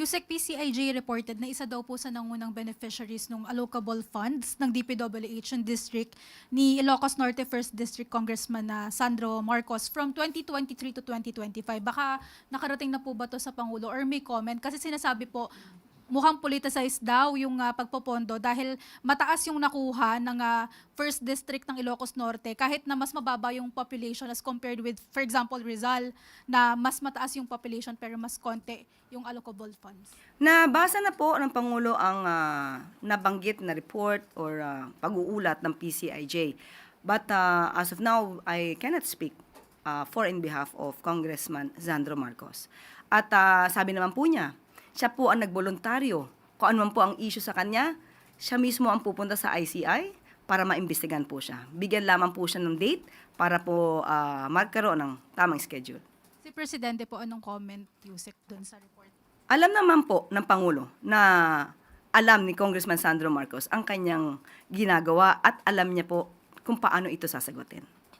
USEC PCIJ reported na isa daw po sa nangunang beneficiaries ng allocable funds ng DPWH yung district ni Ilocos Norte 1st District Congressman na Sandro Marcos from 2023 to 2025. Baka nakarating na po ba to sa Pangulo or may comment? Kasi sinasabi po, mukhang politicized daw yung ah, pagpopondo dahil mataas yung nakuha ng ah, first district ng Ilocos Norte kahit na mas mababa yung population as compared with for example Rizal na mas mataas yung population pero mas konti yung allocable funds. Nabasa na po ng Pangulo ang ah, nabanggit na report or ah, pag-uulat ng PCIJ. But ah, as of now, I cannot speak ah, for in behalf of Congressman Zandro Marcos. At ah, sabi naman po niya, siya po ang nagboluntaryo. Kung ano man po ang issue sa kanya, siya mismo ang pupunta sa ICI para maimbestigan po siya. Bigyan lamang po siya ng date para po ah, magkaroon ng tamang schedule. Si Presidente po anong comment Yusek dun sa report? Alam naman po ng Pangulo na alam ni Congressman Sandro Marcos ang kanyang ginagawa at alam niya po kung paano ito sasagutin.